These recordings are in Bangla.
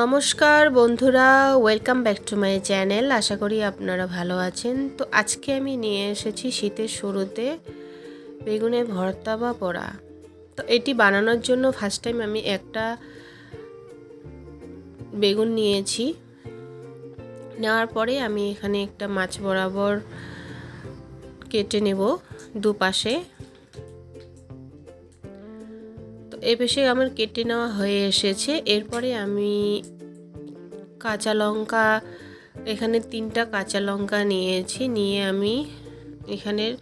নমস্কার বন্ধুরা welcome back to my channel আশা করি আপনারা ভালো আছেন। তো আজকে আমি নিয়ে এসেছি শীতের শুরুতে বেগুনের ভর্তা বা পোড়া তো এটি বানানোর জন্য ফার্স্ট টাইম আমি একটা বেগুন নিয়েছি। নেওয়ার পরে আমি এখানে একটা মাছ বরাবর কেটে নেব দুপাশে। তো এ পেশে আমার কেটে নেওয়া হয়ে এসেছে। এরপরে আমি কাঁচা লঙ্কা, এখানে তিনটা কাঁচা লঙ্কা নিয়েছি। নিয়ে আমি এখানের,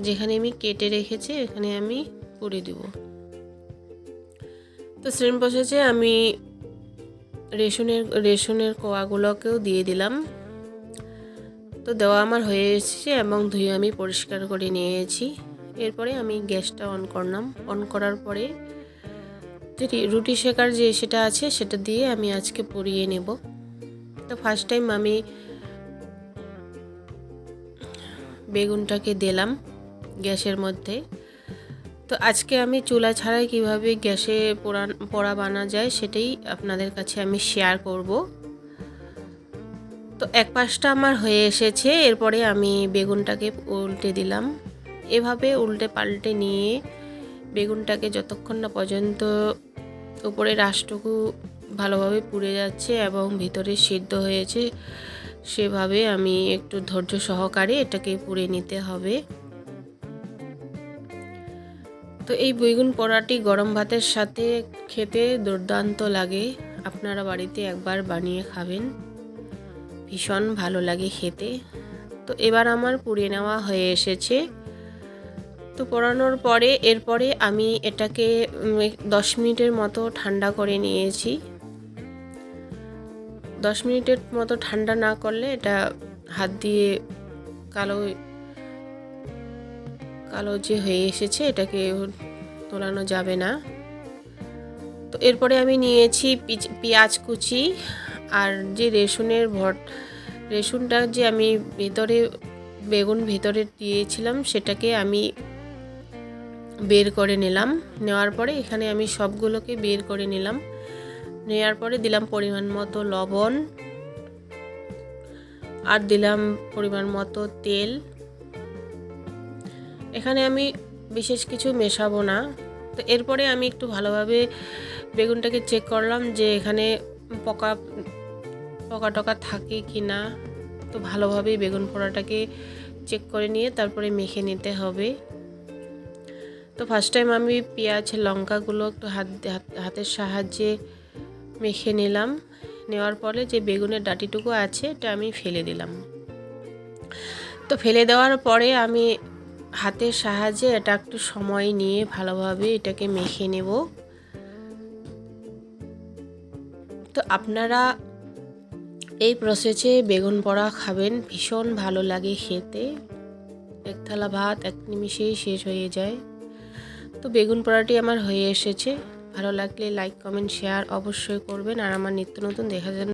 যেখানে আমি কেটে রেখেছি, এখানে আমি পুড়ে দেব। তো সেম বসেছে আমি রেশনের রেশনের কোয়াগুলোকেও দিয়ে দিলাম। তো দেওয়া আমার হয়ে এসেছে এবং ধুয়ে আমি পরিষ্কার করে নিয়েছি। এরপরে আমি গ্যাসটা অন করলাম। অন করার পরে যেটি রুটি শেখার যে সেটা আছে সেটা দিয়ে আমি আজকে পরিয়ে নেব। তো ফার্স্ট টাইম আমি বেগুনটাকে দিলাম গ্যাসের মধ্যে। তো আজকে আমি চুলা ছাড়াই কীভাবে গ্যাসে পোড়া পোড়া বানা যায় সেটাই আপনাদের কাছে আমি শেয়ার করব। তো এক পাশটা আমার হয়ে এসেছে, এরপরে আমি বেগুনটাকে উল্টে দিলাম। এভাবে উল্টে পাল্টে নিয়ে বেগুনটাকে যতক্ষণ না পর্যন্ত উপরে রাসটুকু ভালোভাবে পুড়ে যাচ্ছে এবং ভিতরে সিদ্ধ হয়েছে, সেভাবে আমি একটু ধৈর্য সহকারে এটাকে পুড়ে নিতে হবে। তো এই বেগুন পোড়াটি গরম ভাতের সাথে খেতে দুর্দান্ত লাগে। আপনারা বাড়িতে একবার বানিয়ে খাবেন। ভীষণ ভালো লাগে খেতে। তো এবার আমার পুড়ে নেওয়া হয়ে এসেছে। তো পড়ানোর পরে এরপরে আমি এটাকে দশ মিনিটের মতো ঠান্ডা করে নিয়েছি। দশ মিনিটের মতো ঠান্ডা না করলে এটা হাত দিয়ে কালো কালো যে হয়ে এসেছে এটাকে তোলানো যাবে না। তো এরপরে আমি নিয়েছি পেঁয়াজ কুচি আর যে রেশনের ভট, রেশনটা যে আমি ভেতরে, বেগুন ভেতরে দিয়েছিলাম সেটাকে আমি বের করে নিলাম। নেওয়ার পরে এখানে আমি সবগুলোকে বের করে নিলাম। নেওয়ার পরে দিলাম পরিমাণ মতো লবণ আর দিলাম পরিমাণ মতো তেল। এখানে আমি বিশেষ কিছু মেশাবো না। তো এরপরে আমি একটু ভালোভাবে বেগুনটাকে চেক করলাম যে এখানে পকা পকা টকা থাকে কি না তো ভালোভাবে বেগুন পোড়াটাকে চেক করে নিয়ে তারপরে মেখে নিতে হবে। তো ফার্স্ট টাইম আমি পেঁয়াজ, লঙ্কাগুলো একটু হাত হাতের সাহায্যে মেখে নিলাম। নেওয়ার পরে যে বেগুনের ডাটিটুকু আছে, এটা আমি ফেলে দিলাম। তো ফেলে দেওয়ার পরে আমি হাতের সাহায্যে এটা একটু সময় নিয়ে ভালোভাবে এটাকে মেখে নেব। তো আপনারা এই প্রসেসে বেগুন পড়া খাবেন, ভীষণ ভালো লাগে খেতে। এক থালা ভাত, এক নিমিষেই শেষ হয়ে যায়। তো বেগুন পোড়াটি আমার হয়ে এসেছে। ভালো লাগলে লাইক কমেন্ট শেয়ার অবশ্যই করবেন। আর আমার নিত্য নতুন দেখা যান